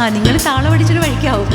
ആ നിങ്ങൾ താളം അടിച്ചൊരു വഴിക്കാവും.